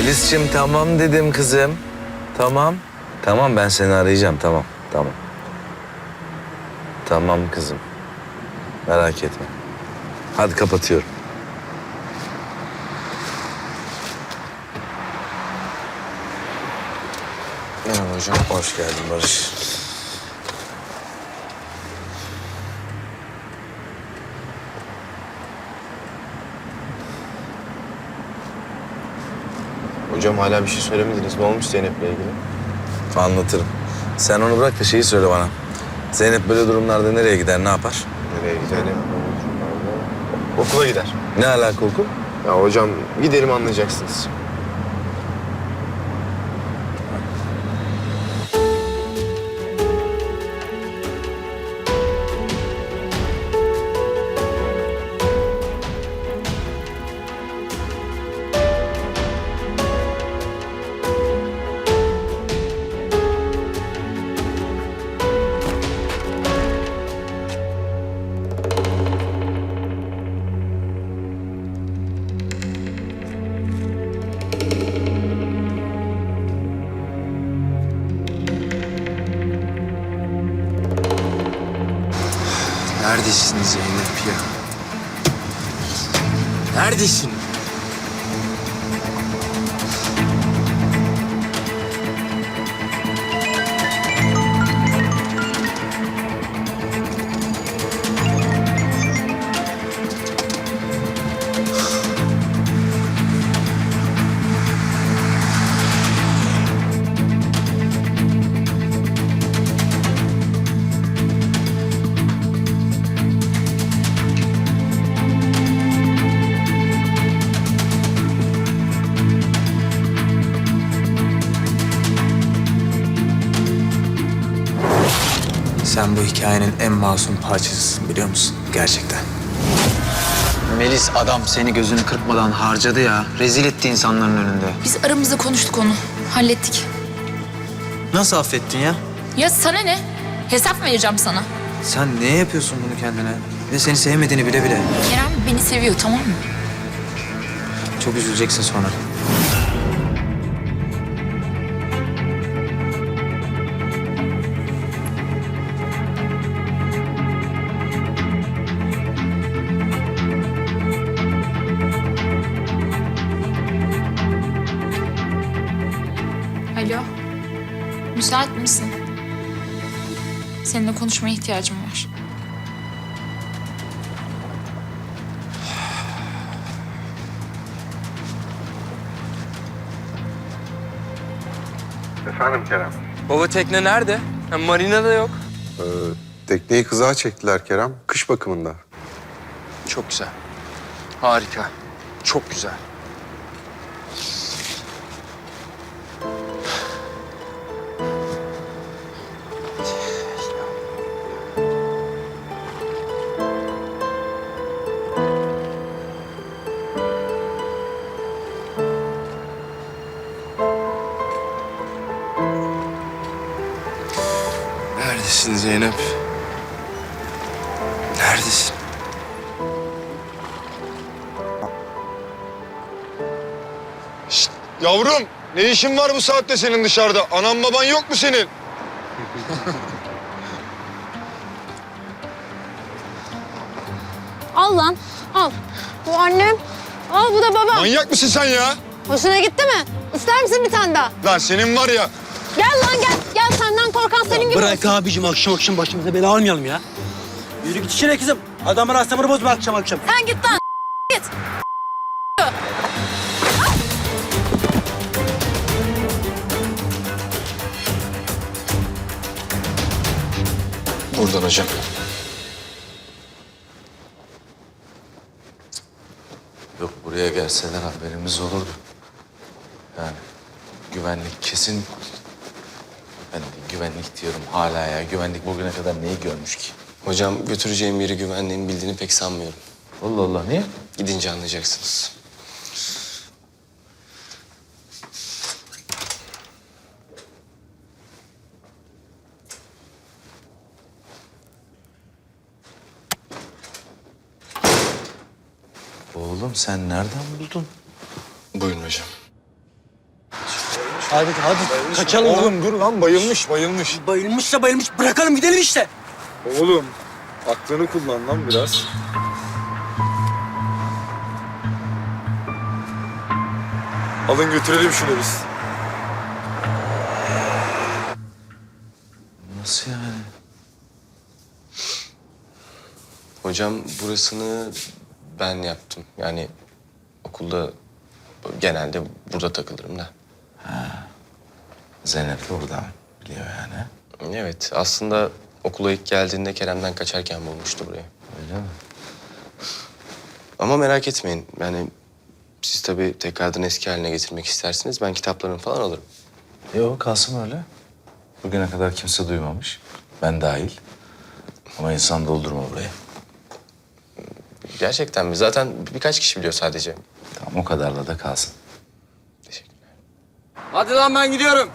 Melis'cim tamam dedim kızım. Tamam. Tamam ben seni arayacağım tamam. Tamam. Tamam kızım. Merak etme. Hadi kapatıyorum. Merhaba hocam. Hoş geldin Barış. Hocam hala bir şey söylemediniz. Ne olmuş Zeynep'le ilgili? Anlatırım. Sen onu bırak da şeyi söyle bana. Zeynep böyle durumlarda nereye gider, ne yapar? Nereye gidelim? Okula gider. Ne alaka okul? Ya hocam gidelim anlayacaksınız. Neredesin Zeynep ya? Neredesin? Sen bu hikayenin en masum parçasısın biliyor musun? Gerçekten. Melis adam seni gözünü kırpmadan harcadı ya. Rezil etti insanların önünde. Biz aramızda konuştuk onu. Hallettik. Nasıl affettin ya? Ya sana ne? Hesap mı vereceğim sana? Sen niye yapıyorsun bunu kendine? Ve seni sevmediğini bile bile. Kerem beni seviyor tamam mı? Çok üzüleceksin sonra. Alo. Müsait misin? Seninle konuşmaya ihtiyacım var. Efendim Kerem. Baba tekne nerede? Ha, marinada yok. Ee, tekneyi kızağa çektiler Kerem. Kış bakımında. Çok güzel. Harika. Çok güzel. Neredesin Zeynep? Neredesin? Yavrum ne işin var bu saatte senin dışarıda? Anan baban yok mu senin? Al lan, al. Bu annem, al bu da babam. Manyak mısın sen ya? Hoşuna gitti mi? İster misin bir tane daha? Lan senin var ya. Gel lan gel, senin gibi Bırak olsun. abicim akşam akşam başımıza bela almayalım ya. Yürü git içine kızım. Adamın aslamını bozma akşam akşam. Sen git lan, git. Buradan hocam. Yok buraya gelseler haberimiz olurdu. Yani güvenlik kesin... Ben de güvenlik diyorum hala ya. Güvenlik bugüne kadar neyi görmüş ki? Hocam götüreceğim yeri güvenliğin bildiğini pek sanmıyorum. Allah Allah niye? Gidince anlayacaksınız. Oğlum sen nereden buldun? Buyurun hocam. Hadi hadi kaçalım lan. Oğlum dur lan bayılmış bayılmış. Bayılmışsa bayılmış bırakalım gidelim işte. Oğlum aklını kullan lan biraz. Alın götürelim şunu biz. Nasıl yani? Hocam burasını ben yaptım. Yani okulda genelde burada takılırım da. Zeynep de oradan biliyor yani. Evet aslında okula ilk geldiğinde Kerem'den kaçarken bulmuştu burayı. Öyle mi? Ama merak etmeyin yani siz tabii tekrardan eski haline getirmek istersiniz. Ben kitaplarını falan alırım. Yok kalsın öyle. Bugüne kadar kimse duymamış. Ben dahil. Ama insan doldurma burayı. Gerçekten mi? Zaten birkaç kişi biliyor sadece. Tamam o kadarla da kalsın. Hadi lan ben gidiyorum.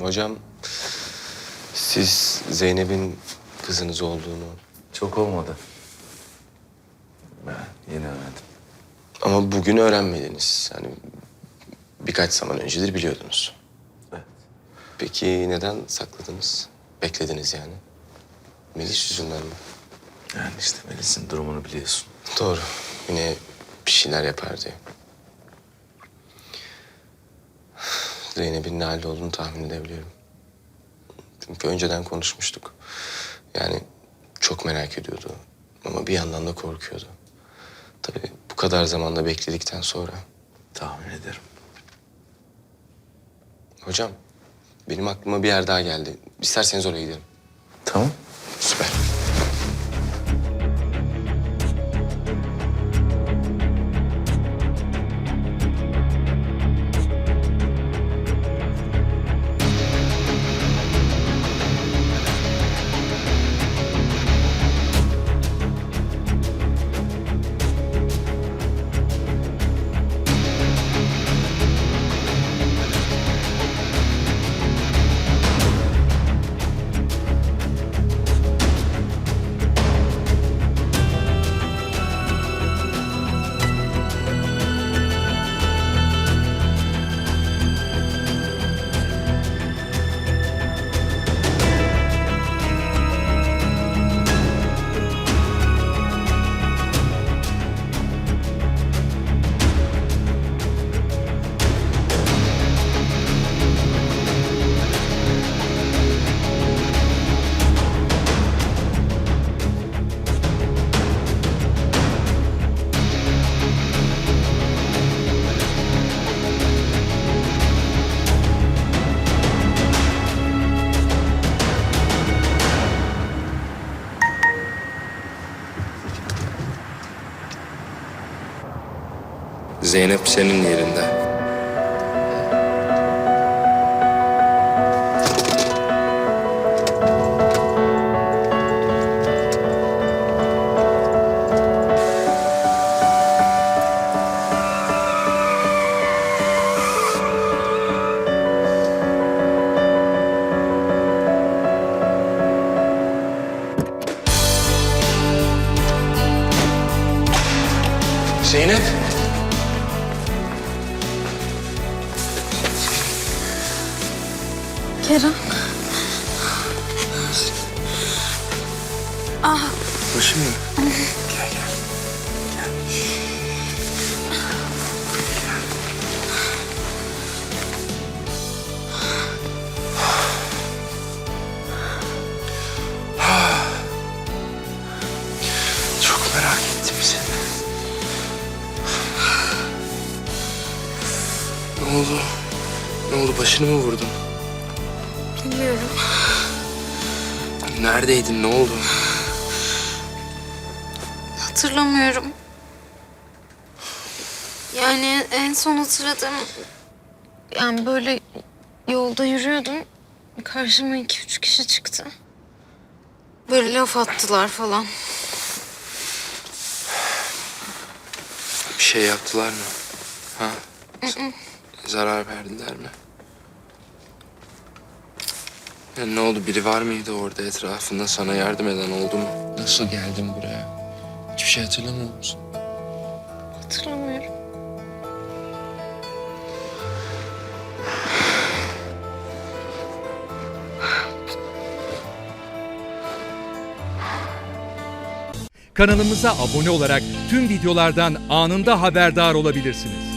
Hocam siz Zeynep'in kızınız olduğunu Çok olmadı. Ben yeni öğrendim. ama bugün öğrenmediniz. Yani birkaç zaman öncedir biliyordunuz. Evet. Peki neden sakladınız? Beklediniz yani. Melis yüzünden mi? Yani işte Melis'in durumunu biliyorsun. Doğru. Yine bir şeyler yapar diye. Zeynep'in ne halde olduğunu tahmin edebiliyorum. Çünkü önceden konuşmuştuk. Yani çok merak ediyordu. Ama bir yandan da korkuyordu. Tabii bu kadar zamanda bekledikten sonra. Tahmin ederim. Hocam benim aklıma bir yer daha geldi. İsterseniz oraya gidelim. Tamam. Süper. Zeynep senin yerinde. Kerem. Başım mı? Çok merak ettim seni. Ne oldu? Ne oldu? Başını mı vurdun? Bilmiyorum. Neredeydin? Ne oldu? Hatırlamıyorum. Yani en son hatırladığım... Yani böyle yolda yürüyordum. Karşıma iki üç kişi çıktı. Böyle laf attılar falan. Bir şey yaptılar mı? Ha? Zarar verdiler mi? Ya ne oldu? Biri var mıydı orada etrafında sana yardım eden oldu mu? Nasıl geldin buraya? Hiçbir şey hatırlamıyor musun? Hatırlamıyorum. Kanalımıza abone olarak tüm videolardan anında haberdar olabilirsiniz.